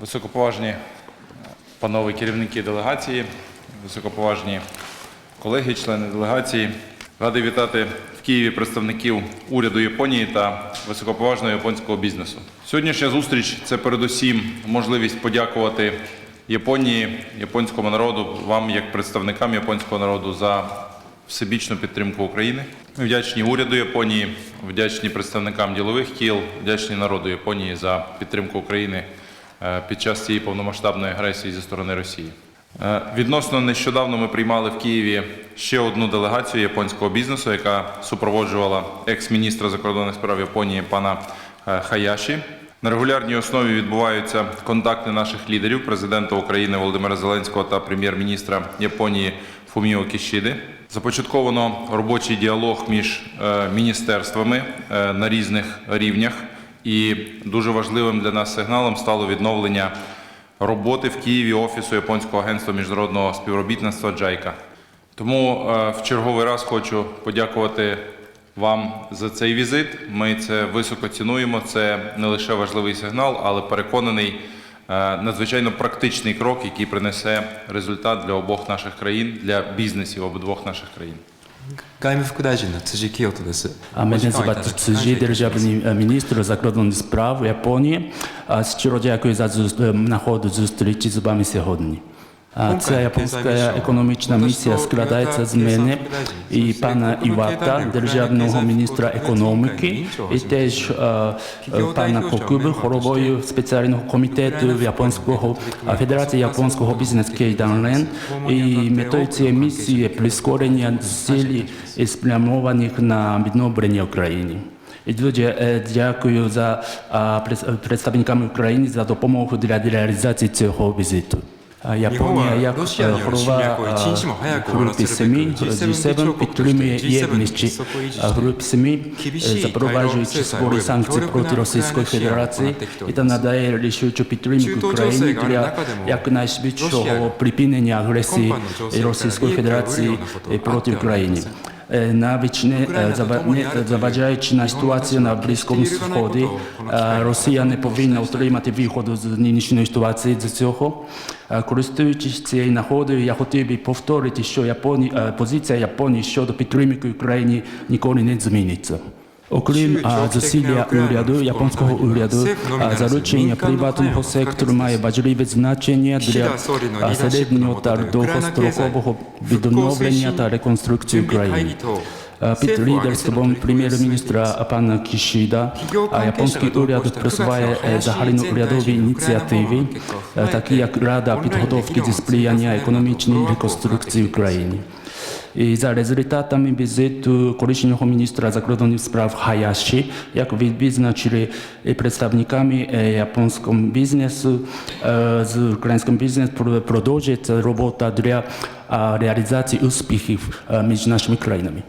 Високоповажні панове керівники делегації, високоповажні колеги, члени делегації. Радий вітати в Києві представників уряду Японії та високоповажного японського бізнесу. Сьогоднішня зустріч це передусім можливість подякувати Японії, японському народу, вам як представникам японського народу за всебічну підтримку України. Ми вдячні уряду Японії, вдячні представникам ділових кіл, вдячні народу Японії за підтримку України під час цієї повномасштабної агресії зі сторони Росії. Е, Відносно нещодавно ми приймали в Києві ще одну делегацію японського бізнесу, яка супроводжувала екс-міністра закордонних справ Японії пана е, Хаяші. На регулярній основі відбуваються контакти наших лідерів, президента України Володимира Зеленського та прем'єр-міністра Японії Фуміо Кішіди. Започатковано робочий діалог між е, міністерствами е, на різних рівнях, і дуже важливим для нас сигналом стало відновлення роботи в Києві офісу Японського агентства міжнародного співробітництва Джайка. Тому е, в черговий раз хочу подякувати вам за цей візит. Ми це високо цінуємо. Це не лише важливий сигнал, але переконаний е, надзвичайно практичний крок, який принесе результат для обох наших країн, для бізнесів обидвох наших країн. 外務副大臣の辻清人です。 А Мене お時間をいた звати だき Цзі, державний е, міністр закордонних справ Японії. А, Щиро дякую за зу- е, нагоду зустрічі з вами сьогодні. Ця японська економічна місія складається з мене і пана Івата, державного міністра економіки, і теж е, е, пана Кокуби, головою спеціального комітету японського Федерації японського бізнесу Кейданрен. І метою цієї місії прискорення зусиль спрямованих на відновлення України. І дуже е, дякую за представникам України за допомогу для реалізації цього візиту. 야포니아 약 хорова групи СМІ, G7 підтримує єдність груп СМІ, запроваджуючи суворі санкції проти Російської Федерації і та надає рішучу підтримку Україні для якнайшвидшого припинення агресії Російської Федерації проти України. Навіть не зава- не заважаючи на ситуацію на Близькому Сході, Росія не повинна отримати виходу з нинішньої ситуації з цього. Користуючись цією нагодою, я хотів би повторити, що Японія, позиція Японії щодо підтримки України ніколи не зміниться. Окрім зусилля уряду, японського уряду, залучення приватного сектору має важливе значення для середнього та довгострокового відновлення та реконструкції країни. Під лідерством прем'єр-міністра пана Кішіда японський уряд просуває загальноурядові ініціативи, такі як Рада підготовки зі сприяння економічної реконструкції країни. І за результатами визиту колишнього міністра закордонних справ Хаяші, як ви відзначили е, представниками е, японського бізнесу е, з українським бізнесом про- продовжується робота для реалізації успіхів між нашими країнами.